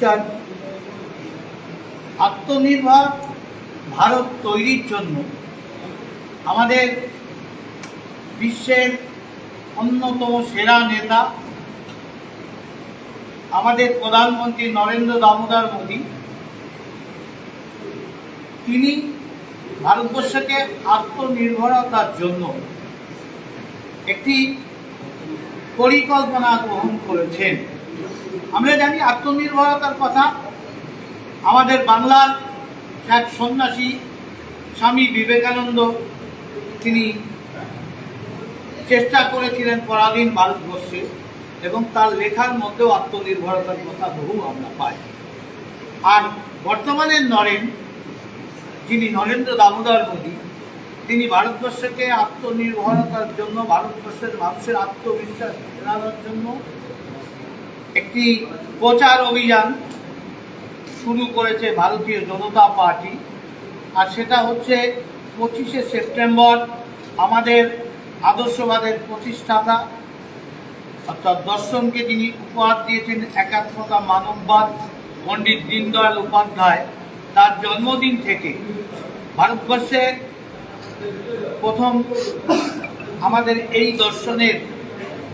তার আত্মনির্ভর ভারত তৈরির জন্য আমাদের বিশ্বের অন্যতম সেরা নেতা আমাদের প্রধানমন্ত্রী নরেন্দ্র দামোদর মোদী। তিনি ভারতবর্ষকে আত্মনির্ভরতার জন্য একটি পরিকল্পনা গ্রহণ করেছেন। আমরা জানি আত্মনির্ভরতার কথা। আমাদের বাংলার এক সন্ন্যাসী, স্বামী বিবেকানন্দ, তিনি চেষ্টা করেছিলেন পরাধীন ভারতবর্ষে এবং তার লেখার মধ্যেও আত্মনির্ভরতার কথা বহু আমরা পাই। আর বর্তমানে নরেন, যিনি নরেন্দ্র দামোদর মোদী, তিনি ভারতবর্ষকে আত্মনির্ভরতার জন্য, ভারতবর্ষের মানুষের আত্মবিশ্বাস ফেরানোর জন্য একটি প্রচার অভিযান শুরু করেছে ভারতীয় জনতা পার্টি, আর সেটা হচ্ছে পঁচিশে সেপ্টেম্বর আমাদের আদর্শবাদের প্রতিষ্ঠাতা অর্থাৎ দর্শনকে যিনি উপহার দিয়েছেন একাত্মতা মানববাদ পণ্ডিত দীনদয়াল উপাধ্যায়, তার জন্মদিন থেকে ভারতবর্ষে প্রথম আমাদের এই দর্শনের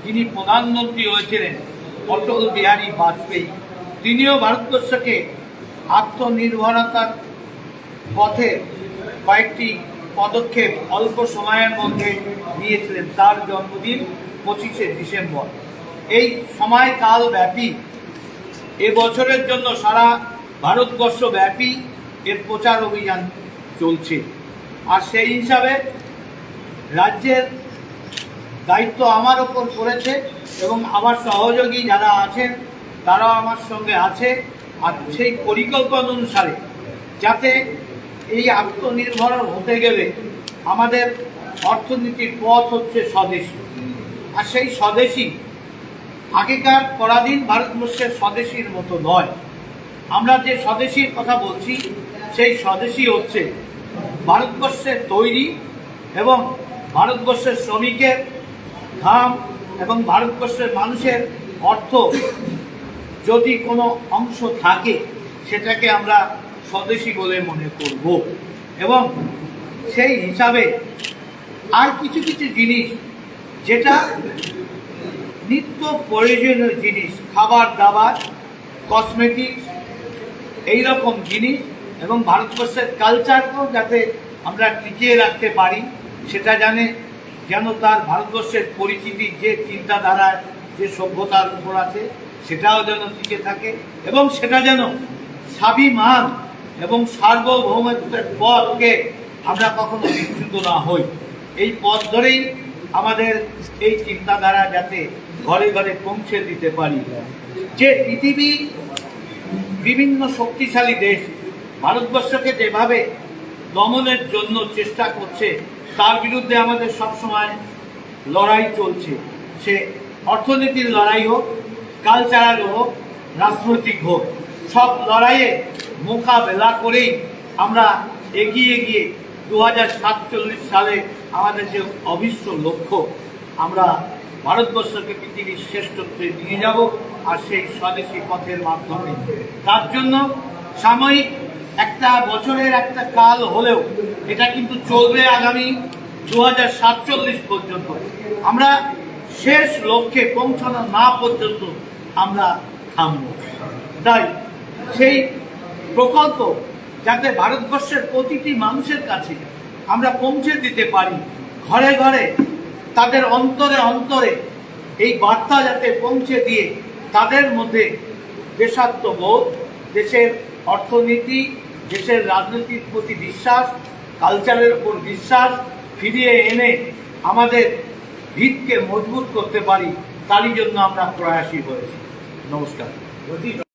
যিনি প্রধানমন্ত্রী হয়েছিলেন অটল বিহারী বাজপেয়ী, তিনিও ভারতবর্ষকে আত্মনির্ভরতার পথে কয়েকটি পদক্ষেপ অল্প সময়ের মধ্যে নিয়েছিলেন। তার জন্মদিন পঁচিশে ডিসেম্বর। এই সময়কাল ব্যাপী এ বছরের জন্য সারা ভারতবর্ষ ব্যাপী এর প্রচার অভিযান চলছে। আর সেই হিসাবে রাজ্যের দায়িত্ব আমার ওপর পড়েছে। এবং আমার সহযোগী যারা আছেন, তারাও আমার সঙ্গে আছে আর সেই পরিকল্পনা অনুসারে যাতে এই আত্মনির্ভর হতে গেলে আমাদের অর্থনীতির পথ হচ্ছে স্বদেশী। আর সেই স্বদেশী আগেকার পরাধীন ভারতবর্ষের স্বদেশীর মতো নয়। আমরা যে স্বদেশীর কথা বলছি, সেই স্বদেশী হচ্ছে ভারতবর্ষের তৈরি এবং ভারতবর্ষের শ্রমিকের ঘাম এবং ভারতবর্ষের মানুষের অর্থ যদি কোনো অংশ থাকে, সেটাকে আমরা স্বদেশী বলে মনে করব। এবং সেই হিসাবে আর কিছু কিছু জিনিস যেটা নিত্য প্রয়োজনীয় জিনিস, খাবার, দাবার কসমেটিক্স এই রকম জিনিস এবং ভারতবর্ষের কালচারকেও যাতে আমরা টিকিয়ে রাখতে পারি, সেটা জানে যেন তার ভারতবর্ষের পরিচিতি যে চিন্তাধারায়, যে সভ্যতার উপর আছে, সেটাও যেন টিকে থাকে এবং সেটা যেন স্বাভিমান এবং সার্বভৌমত্বের পথকে আমরা কখনো বিচ্যুত না হই। এই পথ ধরেই আমাদের এই চিন্তাধারা যাতে ঘরে ঘরে পৌঁছে দিতে পারি। যে পৃথিবী বিভিন্ন শক্তিশালী দেশ, ভারতবর্ষকে যেভাবে দমনের জন্য চেষ্টা করছে তার বিরুদ্ধে আমাদের সবসময় লড়াই চলছে। সে অর্থনীতির লড়াই হোক, কালচারাল হোক, রাজনৈতিক হোক, সব লড়াইয়ে মোকাবেলা করেই আমরা এগিয়ে গিয়ে দু হাজার সাতচল্লিশ সালে আমাদের যে অবিশ্ব লক্ষ্য, আমরা ভারতবর্ষকে পৃথিবীর শ্রেষ্ঠত্বে নিয়ে যাব আর সেই স্বদেশী পথের মাধ্যমে। তার জন্য সাময়িক একটা বছরের একটা কাল হলেও এটা কিন্তু চলবে আগামী দু হাজার সাতচল্লিশ পর্যন্ত। আমরা শেষ লক্ষ্যে পৌঁছানো না পর্যন্ত আমরা থামব। তাই সেই প্রকল্প যাতে ভারতবর্ষের প্রতিটি মানুষের কাছে আমরা পৌঁছে দিতে পারি, ঘরে ঘরে তাদের অন্তরে অন্তরে এই বার্তা যাতে পৌঁছে দিয়ে তাদের মধ্যে দেশাত্মবোধ, দেশের অর্থনীতি দেশের রাজনীতির প্রতি বিশ্বাস কালচারের উপর বিশ্বাস ফিরিয়ে এনে আমাদের ভিতকে মজবুত করতে পারি, তারই জন্য আমরা প্রয়াসী হয়েছি। নমস্কার।